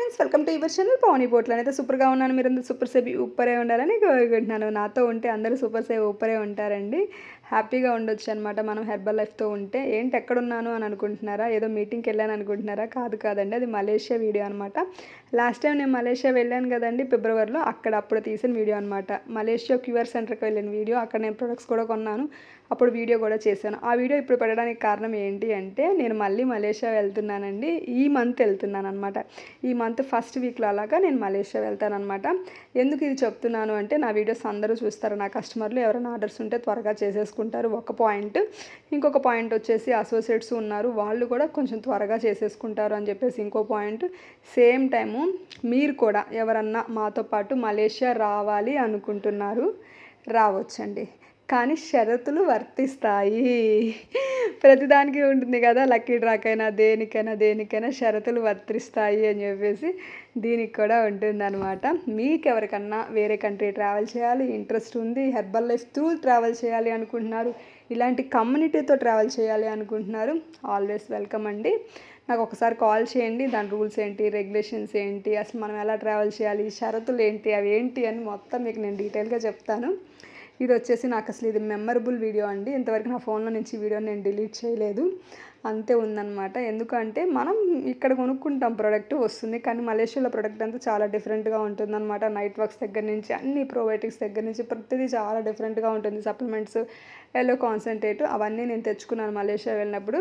Friends welcome to your channel Pavani పోట్లు అయితే సూపర్గా ఉన్నాను మీరు అందరూ సూపర్ సేపు ఉప్పరే ఉండాలని కోరుకుంటున్నాను. నాతో ఉంటే అందరూ సూపర్ సేవ్ ఉప్పరే ఉంటారండి. హ్యాపీగా ఉండొచ్చు అనమాట మనం హెర్బల్ లైఫ్తో ఉంటే ఏంటి ఎక్కడున్నాను అని అనుకుంటున్నారా? ఏదో మీటింగ్కి వెళ్ళాను అనుకుంటున్నారా? కాదు కాదండి అది మలేషియా వీడియో అనమాట లాస్ట్ టైం నేను మలేషియా వెళ్ళాను కదండి ఫిబ్రవరిలో అక్కడ అప్పుడు తీసిన వీడియో అనమాట మలేషియా క్యూఆర్ సెంటర్కి వెళ్ళిన వీడియో అక్కడ నేను ప్రొడక్ట్స్ కూడా కొన్నాను అప్పుడు వీడియో కూడా చేశాను. ఆ వీడియో ఇప్పుడు పెట్టడానికి కారణం ఏంటి అంటే నేను మళ్ళీ మలేషియా వెళ్తున్నానండి ఈ మంత్ వెళ్తున్నాను అనమాట ఈ మంత్ ఫస్ట్ వీక్లో అలాగా నేను మలేషియా వెళ్తాను అనమాట ఎందుకు ఇది చెప్తున్నాను అంటే నా వీడియోస్ అందరూ చూస్తారు నా కస్టమర్లు ఎవరైనా ఆర్డర్స్ ఉంటే త్వరగా చేసేసుకుంటారు ఒక పాయింట్. ఇంకొక పాయింట్ వచ్చేసి అసోసియేట్స్ ఉన్నారు. వాళ్ళు కూడా కొంచెం త్వరగా చేసేసుకుంటారు అని చెప్పేసి ఇంకో పాయింట్. సేమ్ టైము మీరు కూడా ఎవరన్నా మాతో పాటు మలేషియా రావాలి అనుకుంటున్నారు రావచ్చండి. కానీ షరతులు వర్తిస్తాయి. ప్రతిదానికి ఉంటుంది కదా లక్కీ డ్రాకైనా దేనికైనా దేనికైనా షరతులు వర్తిస్తాయి అని చెప్పేసి దీనికి కూడా ఉంటుందన్నమాట. మీకు ఎవరికన్నా వేరే కంట్రీ ట్రావెల్ చేయాలి ఇంట్రెస్ట్ ఉంది హెర్బల్ లైఫ్ త్రూ ట్రావెల్ చేయాలి అనుకుంటున్నారు ఇలాంటి కమ్యూనిటీతో ట్రావెల్ చేయాలి అనుకుంటున్నారు ఆల్వేస్ వెల్కమ్ అండి. నాకు ఒకసారి కాల్ చేయండి దాని రూల్స్ ఏంటి రెగ్యులేషన్స్ ఏంటి అసలు మనం ఎలా ట్రావెల్ చేయాలి షరతులు ఏంటి అవి ఏంటి అని మొత్తం మీకు నేను డీటెయిల్గా చెప్తాను. ఇది వచ్చేసి నాకు అసలు ఇది మెమరబుల్ వీడియో అండి. ఇంతవరకు నా ఫోన్లో నుంచి వీడియో నేను డిలీట్ చేయలేదు. అంతే ఉందన్నమాట. ఎందుకంటే మనం ఇక్కడ కొనుక్కుంటాం ప్రోడక్ట్ వస్తుంది. కానీ మలేషియాలో ప్రోడక్ట్ అంతా చాలా డిఫరెంట్గా ఉంటుందన్నమాట. నైట్ వర్క్స్ దగ్గర నుంచి అన్ని ప్రోబయోటిక్స్ దగ్గర నుంచి ప్రతిదీ చాలా డిఫరెంట్గా ఉంటుంది. సప్లిమెంట్స్ ఎల్లో కాన్సన్ట్రేట్ అవన్నీ నేను తెచ్చుకున్నాను మలేషియా వెళ్ళినప్పుడు.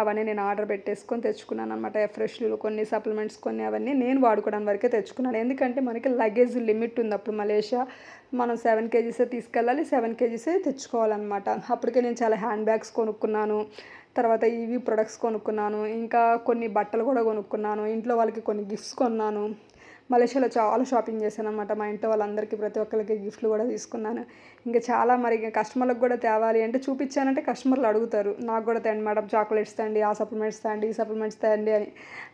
అవన్నీ నేను ఆర్డర్ పెట్టేసుకొని తెచ్చుకున్నాను అనమాట ఫ్రెష్లు కొన్ని సప్లిమెంట్స్ కొన్ని అవన్నీ నేను వాడుకోవడానికి వరకే తెచ్చుకున్నాను. ఎందుకంటే మనకి లగేజ్ లిమిట్ ఉంది అప్పుడు మలేషియా. మనం సెవెన్ కేజీసే తీసుకెళ్ళాలి సెవెన్ కేజీసే తెచ్చుకోవాలన్నమాట. అప్పటికే నేను చాలా హ్యాండ్ బ్యాగ్స్ కొనుక్కున్నాను. తర్వాత ఇవి ప్రొడక్ట్స్ కొనుక్కున్నాను. ఇంకా కొన్ని బట్టలు కూడా కొనుక్కున్నాను. ఇంట్లో వాళ్ళకి కొన్ని గిఫ్ట్స్ కొన్నాను. మలేషియాలో చాలా షాపింగ్ చేశాను అనమాట మా ఇంట్లో వాళ్ళందరికీ ప్రతి ఒక్కరికి గిఫ్ట్లు కూడా తీసుకున్నాను. ఇంకా చాలా మరి కస్టమర్లకు కూడా తేవాలి అంటే చూపించానంటే కస్టమర్లు అడుగుతారు. నాకు కూడా తేండి మేడం చాక్లెట్స్ తేండి ఆ సప్లిమెంట్స్ తేండి ఈ సప్లిమెంట్స్ తేండి అని.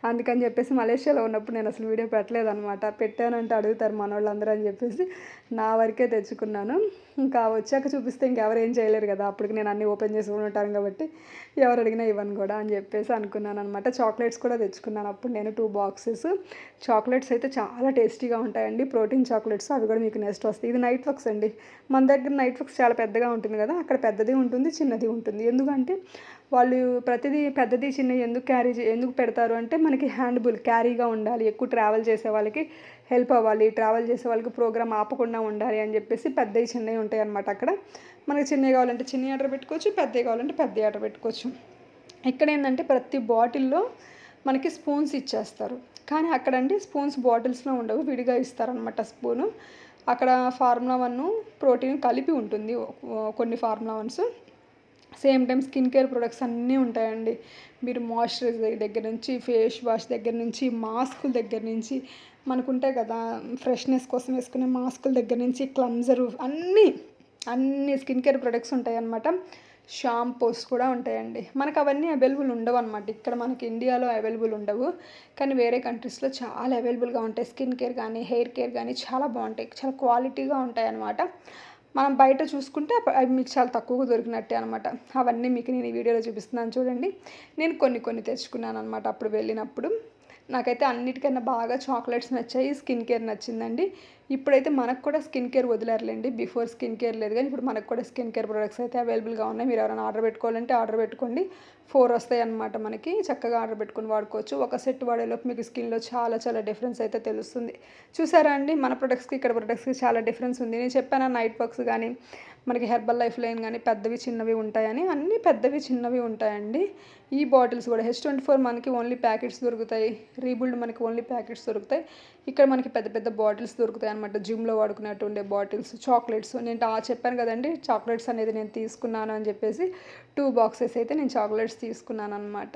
అందుకని చెప్పేసి మలేషియాలో ఉన్నప్పుడు నేను అసలు వీడియో పెట్టలేదన్నమాట. పెట్టానంటే అడుగుతారు మనవాళ్ళందరూ అని చెప్పేసి నా వరకే తెచ్చుకున్నాను. ఇంకా వచ్చాక చూపిస్తే ఇంకెవరు ఏం చేయలేరు కదా. అప్పటికి నేను అన్నీ ఓపెన్ చేసుకుని ఉంటాను కాబట్టి ఎవరు అడిగినా ఇవ్వను కూడా అని చెప్పేసి అనుకున్నాను అనమాట చాక్లెట్స్ కూడా తెచ్చుకున్నాను. అప్పుడు నేను టూ బాక్సెస్. చాక్లెట్స్ అయితే చాలా టేస్టీగా ఉంటాయండి. ప్రోటీన్ చాక్లెట్స్ అవి కూడా మీకు నెక్స్ట్ వస్తాయి. ఇది నైట్ వర్క్స్ అండి. మన దగ్గర నైట్ వర్క్స్ చాలా పెద్దగా ఉంటుంది కదా అక్కడ పెద్దది ఉంటుంది చిన్నది ఉంటుంది. ఎందుకంటే వాళ్ళు ప్రతిదీ పెద్దది చిన్నది ఎందుకు క్యారీ ఎందుకు పెడతారు అంటే మనకి హ్యాండ్బుల్ క్యారీగా ఉండాలి. ఎక్కువ ట్రావెల్ చేసే వాళ్ళకి హెల్ప్ అవ్వాలి. ట్రావెల్ చేసే వాళ్ళకి ప్రోగ్రామ్ ఆపకుండా ఉండాలి అని చెప్పేసి పెద్దవి చిన్నవి ఉంటాయి అనమాట అక్కడ. మనకి చిన్నవి కావాలంటే చిన్న ఆర్డర్ పెట్టుకోవచ్చు పెద్దవి కావాలంటే పెద్ద ఆర్డర్ పెట్టుకోవచ్చు. ఇక్కడ ఏంటంటే ప్రతి బాటిల్లో మనకి స్పూన్స్ ఇచ్చేస్తారు. కానీ అక్కడండి స్పూన్స్ బాటిల్స్లో ఉండవు విడిగా ఇస్తారనమాట స్పూను. అక్కడ ఫార్ములా వన్ ప్రోటీన్ కలిపి ఉంటుంది కొన్ని formula ones. Same time skin care products అన్నీ ఉంటాయండి. మీరు మాయిశ్చరైజర్ దగ్గర నుంచి ఫేస్ వాష్ దగ్గర నుంచి మాస్కుల దగ్గర నుంచి మనకు ఉంటాయి కదా ఫ్రెష్నెస్ కోసం వేసుకునే మాస్కుల దగ్గర నుంచి క్లమ్జరు అన్నీ అన్ని స్కిన్ కేర్ ప్రొడక్ట్స్ ఉంటాయి అన్నమాట షాంపూస్ కూడా ఉంటాయండి. మనకు అవన్నీ అవైలబుల్ ఉండవు అనమాట ఇక్కడ మనకి ఇండియాలో అవైలబుల్ ఉండవు. కానీ వేరే కంట్రీస్లో చాలా అవైలబుల్గా ఉంటాయి. స్కిన్ కేర్ కానీ హెయిర్ కేర్ కానీ చాలా బాగుంటాయి. చాలా క్వాలిటీగా ఉంటాయి అనమాట మనం బయట చూసుకుంటే అవి మీకు చాలా తక్కువగా దొరికినట్టే అనమాట అవన్నీ మీకు నేను ఈ వీడియోలో చూపిస్తున్నాను చూడండి. నేను కొన్ని కొన్ని తెచ్చుకున్నాను అనమాట అప్పుడు వెళ్ళినప్పుడు. నాకైతే అన్నిటికన్నా బాగా చాక్లెట్స్ నచ్చాయి స్కిన్ కేర్ నచ్చిందండి. ఇప్పుడైతే మనకు కూడా స్కిన్ కేర్ వదిలేరులేండి. బిఫోర్ స్కిన్ కేర్ లేదు కానీ ఇప్పుడు మనకు కూడా స్కిన్ కేర్ ప్రొడక్ట్స్ అయితే అవైలబుల్గా ఉన్నాయి. మీరు ఎవరైనా ఆర్డర్ పెట్టుకోవాలంటే ఆర్డర్ పెట్టుకోండి. ఫోర్ వస్తాయి అనమాట మనకి. చక్కగా ఆర్డర్ పెట్టుకొని వాడుకోవచ్చు. ఒక సెట్ వాడేలోపు మీకు స్కిన్లో చాలా చాలా డిఫరెన్స్ అయితే తెలుస్తుంది. చూసారా అండి? మన ప్రొడక్ట్స్కి ఇక్కడ ప్రొడక్ట్స్కి చాలా డిఫరెన్స్ ఉంది. నేను చెప్పాను నైట్ వర్క్స్ కానీ మనకి హెర్బల్ లైఫ్ లైన్ కానీ పెద్దవి చిన్నవి ఉంటాయని. అన్నీ పెద్దవి చిన్నవి ఉంటాయండి. ఈ బాటిల్స్ కూడా హెచ్ ట్వంటీ ఫోర్ మనకి ఓన్లీ ప్యాకెట్స్ దొరుకుతాయి. రీబుల్డ్ మనకి ఓన్లీ ప్యాకెట్స్ దొరుకుతాయి. ఇక్కడ మనకి పెద్ద పెద్ద బాటిల్స్ దొరుకుతాయి అనమాట జిమ్లో వాడుకున్నట్టు ఉండే బాటిల్స్ చాక్లెట్స్. నేను చెప్పాను కదండి చాక్లెట్స్ అనేది నేను తీసుకున్నాను అని చెప్పేసి టూ బాక్సెస్ అయితే నేను చాక్లెట్స్ తీసుకున్నాను అనమాట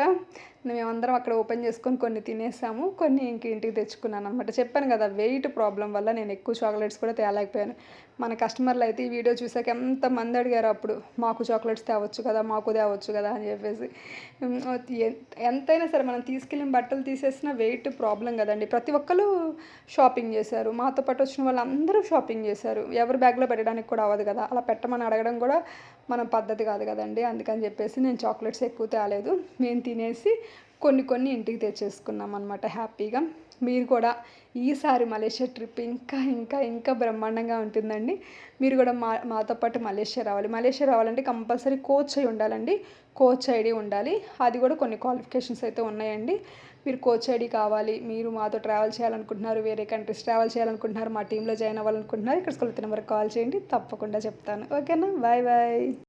మేమందరం అక్కడ ఓపెన్ చేసుకొని కొన్ని తినేసాము. కొన్ని ఇంక ఇంటికి తెచ్చుకున్నాను అనమాట చెప్పాను కదా వెయిట్ ప్రాబ్లం వల్ల నేను ఎక్కువ చాక్లెట్స్ కూడా తేలేకపోయాను. మన కస్టమర్లు అయితే ఈ వీడియో చూసాక ఎంతమంది అడిగారు అప్పుడు మాకు చాక్లెట్స్ తేవచ్చు కదా మాకు తేవచ్చు కదా అని చెప్పేసి. ఎంతైనా సరే మనం తీసుకెళ్ళిన బట్టలు తీసేసిన వెయిట్ ప్రాబ్లం కదండి. ప్రతి ఒక్కరు షాపింగ్ చేశారు. మాతో పాటు వచ్చిన వాళ్ళందరూ షాపింగ్ చేశారు. ఎవరు బ్యాగ్లో పెట్టడానికి కూడా అవ్వదు కదా. అలా పెట్టమని అడగడం కూడా మన పద్ధతి కాదు కదండి. అందుకని చెప్పేసి నేను చాక్లెట్స్ ఎక్కువ తేలేదు. మేము తినేసి కొన్ని కొన్ని ఇంటికి తెచ్చేసుకున్నాం అనమాట హ్యాపీగా. మీరు కూడా ఈసారి మలేషియా ట్రిప్ ఇంకా ఇంకా ఇంకా బ్రహ్మాండంగా ఉంటుందండి. మీరు కూడా మా మాతో పాటు మలేషియా రావాలి. మలేషియా రావాలంటే కంపల్సరీ కోచ్ అయి ఉండాలండి. కోచ్ ఐడి ఉండాలి. అది కూడా కొన్ని క్వాలిఫికేషన్స్ అయితే ఉన్నాయండి. మీరు కోచ్ ఐడి కావాలి. మీరు మాతో ట్రావెల్ చేయాలనుకుంటున్నారు. వేరే కంట్రీస్ ట్రావెల్ చేయాలనుకుంటున్నారు. మా టీంలో జాయిన్ అవ్వాలనుకుంటున్నారు. ఇక్కడ స్కూల్ నెంబర్కి కాల్ చేయండి. తప్పకుండా చెప్తాను. ఓకేనా? Bye bye.